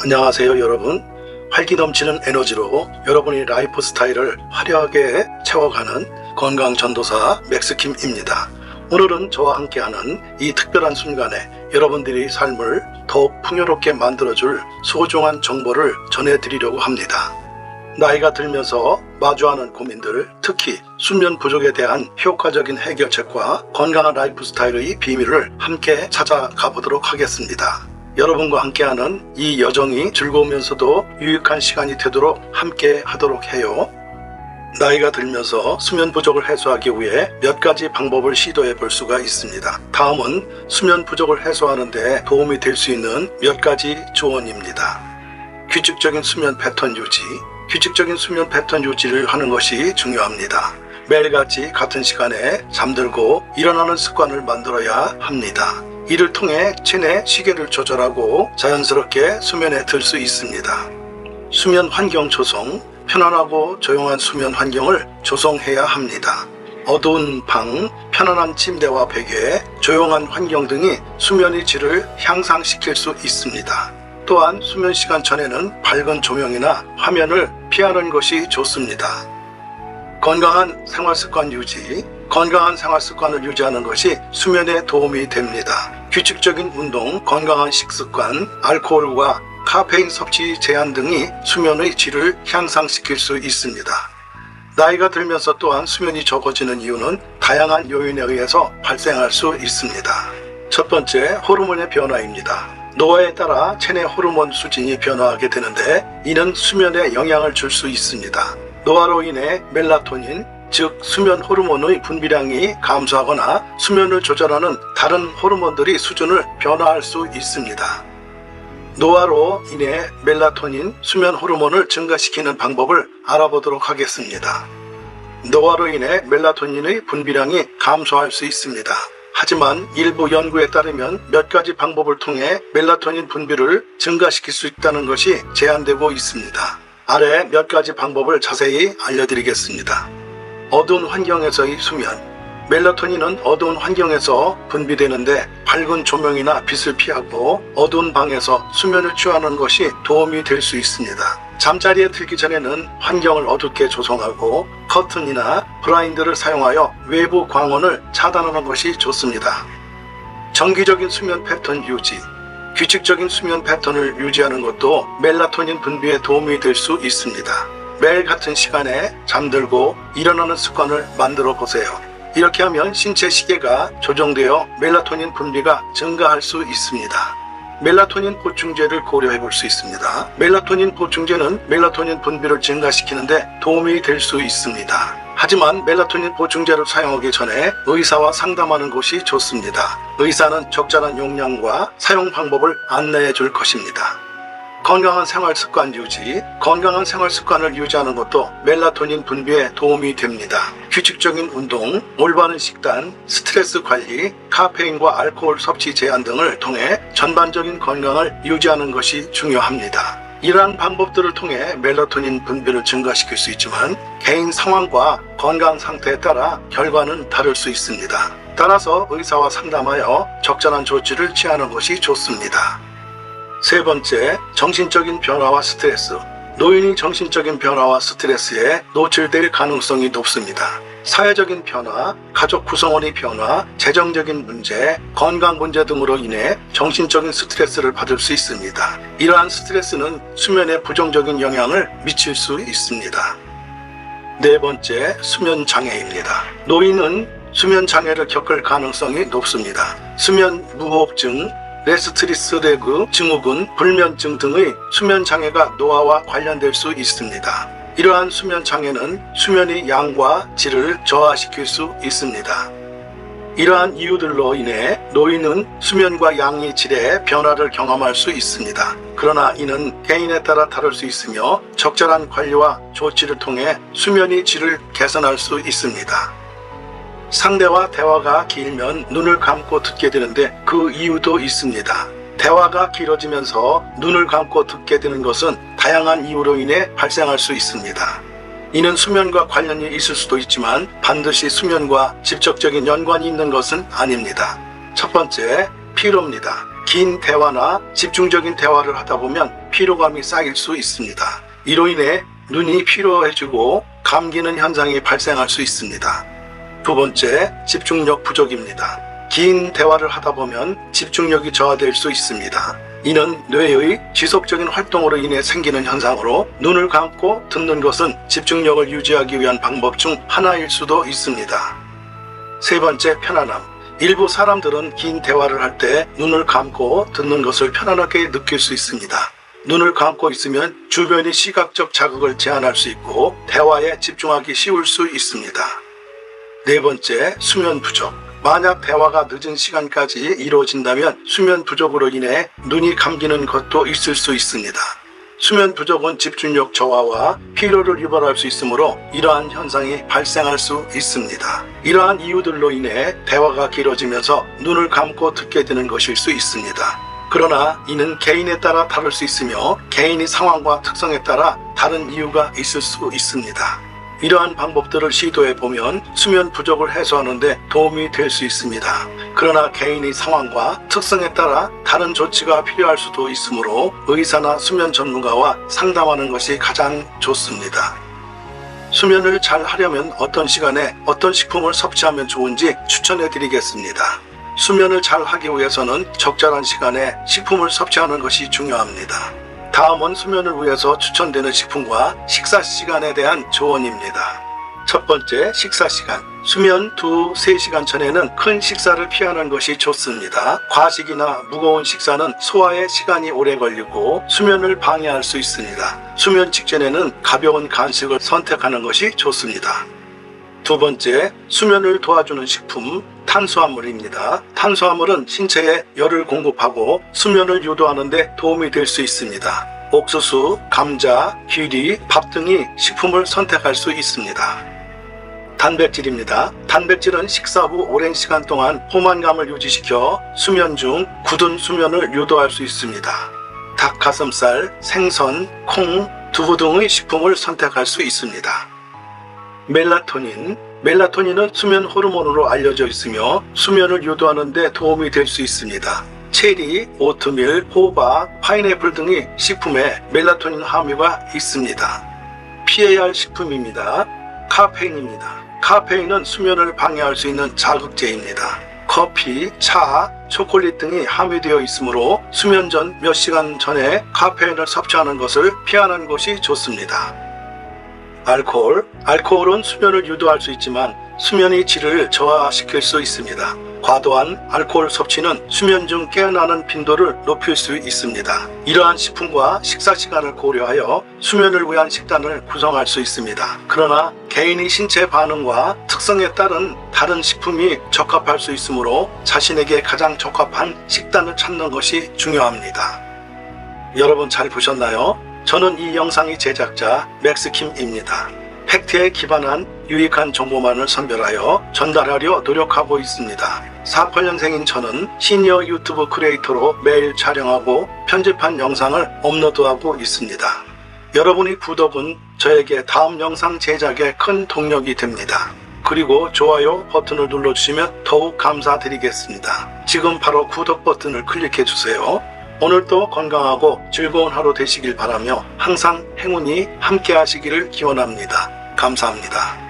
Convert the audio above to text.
안녕하세요 여러분. 활기 넘치는 에너지로 여러분의 라이프 스타일을 화려하게 채워가는 건강 전도사 맥스킴입니다. 오늘은 저와 함께하는 이 특별한 순간에 여러분들이 삶을 더욱 풍요롭게 만들어줄 소중한 정보를 전해드리려고 합니다. 나이가 들면서 마주하는 고민들, 특히 수면 부족에 대한 효과적인 해결책과 건강한 라이프 스타일의 비밀을 함께 찾아가 보도록 하겠습니다. 여러분과 함께하는 이 여정이 즐거우면서도 유익한 시간이 되도록 함께 하도록 해요. 나이가 들면서 수면 부족을 해소하기 위해 몇 가지 방법을 시도해 볼 수가 있습니다. 다음은 수면 부족을 해소하는데 도움이 될 수 있는 몇 가지 조언입니다. 규칙적인 수면 패턴 유지, 규칙적인 수면 패턴 유지를 하는 것이 중요합니다. 매일같이 같은 시간에 잠들고 일어나는 습관을 만들어야 합니다. 이를 통해 체내 시계를 조절하고 자연스럽게 수면에 들 수 있습니다. 수면 환경 조성, 편안하고 조용한 수면 환경을 조성해야 합니다. 어두운 방, 편안한 침대와 베개, 조용한 환경 등이 수면의 질을 향상시킬 수 있습니다. 또한 수면 시간 전에는 밝은 조명이나 화면을 피하는 것이 좋습니다. 건강한 생활 습관 유지, 건강한 생활 습관을 유지하는 것이 수면에 도움이 됩니다. 규칙적인 운동, 건강한 식습관, 알코올과 카페인 섭취 제한 등이 수면의 질을 향상시킬 수 있습니다. 나이가 들면서 또한 수면이 적어지는 이유는 다양한 요인에 의해서 발생할 수 있습니다. 첫 번째, 호르몬의 변화입니다. 노화에 따라 체내 호르몬 수준이 변화하게 되는데 이는 수면에 영향을 줄 수 있습니다. 노화로 인해 멜라토닌, 즉 수면 호르몬의 분비량이 감소하거나 수면을 조절하는 다른 호르몬들이 수준을 변화할 수 있습니다. 노화로 인해 멜라토닌, 수면 호르몬을 증가시키는 방법을 알아보도록 하겠습니다. 노화로 인해 멜라토닌의 분비량이 감소할 수 있습니다. 하지만 일부 연구에 따르면 몇 가지 방법을 통해 멜라토닌 분비를 증가시킬 수 있다는 것이 제한되고 있습니다. 아래 몇 가지 방법을 자세히 알려드리겠습니다. 어두운 환경에서의 수면. 멜라토닌은 어두운 환경에서 분비되는데 밝은 조명이나 빛을 피하고 어두운 방에서 수면을 취하는 것이 도움이 될 수 있습니다. 잠자리에 들기 전에는 환경을 어둡게 조성하고 커튼이나 블라인드를 사용하여 외부 광원을 차단하는 것이 좋습니다. 정기적인 수면 패턴 유지. 규칙적인 수면 패턴을 유지하는 것도 멜라토닌 분비에 도움이 될 수 있습니다. 매일 같은 시간에 잠들고 일어나는 습관을 만들어 보세요. 이렇게 하면 신체 시계가 조정되어 멜라토닌 분비가 증가할 수 있습니다. 멜라토닌 보충제를 고려해 볼 수 있습니다. 멜라토닌 보충제는 멜라토닌 분비를 증가시키는데 도움이 될 수 있습니다. 하지만 멜라토닌 보충제를 사용하기 전에 의사와 상담하는 것이 좋습니다. 의사는 적절한 용량과 사용 방법을 안내해 줄 것입니다. 건강한 생활 습관 유지, 건강한 생활 습관을 유지하는 것도 멜라토닌 분비에 도움이 됩니다. 규칙적인 운동, 올바른 식단, 스트레스 관리, 카페인과 알코올 섭취 제한 등을 통해 전반적인 건강을 유지하는 것이 중요합니다. 이러한 방법들을 통해 멜라토닌 분비를 증가시킬 수 있지만 개인 상황과 건강 상태에 따라 결과는 다를 수 있습니다. 따라서 의사와 상담하여 적절한 조치를 취하는 것이 좋습니다. 세 번째, 정신적인 변화와 스트레스. 노인이 정신적인 변화와 스트레스에 노출될 가능성이 높습니다. 사회적인 변화, 가족 구성원의 변화, 재정적인 문제, 건강 문제 등으로 인해 정신적인 스트레스를 받을 수 있습니다. 이러한 스트레스는 수면에 부정적인 영향을 미칠 수 있습니다. 네 번째, 수면 장애입니다. 노인은 수면 장애를 겪을 가능성이 높습니다. 수면 무호흡증, 레스트리스 레그 증후군, 불면증 등의 수면 장애가 노화와 관련될 수 있습니다. 이러한 수면 장애는 수면의 양과 질을 저하시킬 수 있습니다. 이러한 이유들로 인해 노인은 수면과 양의 질에 변화를 경험할 수 있습니다. 그러나 이는 개인에 따라 다를 수 있으며 적절한 관리와 조치를 통해 수면의 질을 개선할 수 있습니다. 상대와 대화가 길면 눈을 감고 듣게 되는데 그 이유도 있습니다. 대화가 길어지면서 눈을 감고 듣게 되는 것은 다양한 이유로 인해 발생할 수 있습니다. 이는 수면과 관련이 있을 수도 있지만 반드시 수면과 직접적인 연관이 있는 것은 아닙니다. 첫 번째, 피로입니다. 긴 대화나 집중적인 대화를 하다 보면 피로감이 쌓일 수 있습니다. 이로 인해 눈이 피로해지고 감기는 현상이 발생할 수 있습니다. 두 번째, 집중력 부족입니다. 긴 대화를 하다 보면 집중력이 저하될 수 있습니다. 이는 뇌의 지속적인 활동으로 인해 생기는 현상으로 눈을 감고 듣는 것은 집중력을 유지하기 위한 방법 중 하나일 수도 있습니다. 세 번째, 편안함. 일부 사람들은 긴 대화를 할 때 눈을 감고 듣는 것을 편안하게 느낄 수 있습니다. 눈을 감고 있으면 주변의 시각적 자극을 제한할 수 있고 대화에 집중하기 쉬울 수 있습니다. 네 번째, 수면 부족. 만약 대화가 늦은 시간까지 이루어진다면 수면 부족으로 인해 눈이 감기는 것도 있을 수 있습니다. 수면 부족은 집중력 저하와 피로를 유발할 수 있으므로 이러한 현상이 발생할 수 있습니다. 이러한 이유들로 인해 대화가 길어지면서 눈을 감고 듣게 되는 것일 수 있습니다. 그러나 이는 개인에 따라 다를 수 있으며 개인의 상황과 특성에 따라 다른 이유가 있을 수 있습니다. 이러한 방법들을 시도해 보면 수면 부족을 해소하는데 도움이 될 수 있습니다. 그러나 개인의 상황과 특성에 따라 다른 조치가 필요할 수도 있으므로 의사나 수면 전문가와 상담하는 것이 가장 좋습니다. 수면을 잘 하려면 어떤 시간에 어떤 식품을 섭취하면 좋은지 추천해 드리겠습니다. 수면을 잘 하기 위해서는 적절한 시간에 식품을 섭취하는 것이 중요합니다. 다음은 수면을 위해서 추천되는 식품과 식사 시간에 대한 조언입니다. 첫 번째, 식사 시간. 수면 2, 3시간 전에는 큰 식사를 피하는 것이 좋습니다. 과식이나 무거운 식사는 소화에 시간이 오래 걸리고 수면을 방해할 수 있습니다. 수면 직전에는 가벼운 간식을 선택하는 것이 좋습니다. 두 번째, 수면을 도와주는 식품, 탄수화물입니다. 탄수화물은 신체에 열을 공급하고 수면을 유도하는 데 도움이 될 수 있습니다. 옥수수, 감자, 귀리, 밥 등이 식품을 선택할 수 있습니다. 단백질입니다. 단백질은 식사 후 오랜 시간 동안 포만감을 유지시켜 수면 중 굳은 수면을 유도할 수 있습니다. 닭 가슴살, 생선, 콩, 두부 등의 식품을 선택할 수 있습니다. 멜라토닌. 멜라토닌은 수면 호르몬으로 알려져 있으며 수면을 유도하는 데 도움이 될 수 있습니다. 체리, 오트밀, 호박, 파인애플 등의 식품에 멜라토닌 함유가 있습니다. 피해야 할 식품입니다. 카페인입니다. 카페인은 수면을 방해할 수 있는 자극제입니다. 커피, 차, 초콜릿 등이 함유되어 있으므로 수면 전 몇 시간 전에 카페인을 섭취하는 것을 피하는 것이 좋습니다. 알코올. 알코올은 수면을 유도할 수 있지만 수면의 질을 저하시킬 수 있습니다. 과도한 알코올 섭취는 수면 중 깨어나는 빈도를 높일 수 있습니다. 이러한 식품과 식사 시간을 고려하여 수면을 위한 식단을 구성할 수 있습니다. 그러나 개인의 신체 반응과 특성에 따른 다른 식품이 적합할 수 있으므로 자신에게 가장 적합한 식단을 찾는 것이 중요합니다. 여러분 잘 보셨나요? 저는 이 영상의 제작자 맥스킴입니다. 팩트에 기반한 유익한 정보만을 선별하여 전달하려 노력하고 있습니다. 48년생인 저는 시니어 유튜브 크리에이터로 매일 촬영하고 편집한 영상을 업로드하고 있습니다. 여러분의 구독은 저에게 다음 영상 제작에 큰 동력이 됩니다. 그리고 좋아요 버튼을 눌러주시면 더욱 감사드리겠습니다. 지금 바로 구독 버튼을 클릭해 주세요. 오늘도 건강하고 즐거운 하루 되시길 바라며 항상 행운이 함께 하시기를 기원합니다. 감사합니다.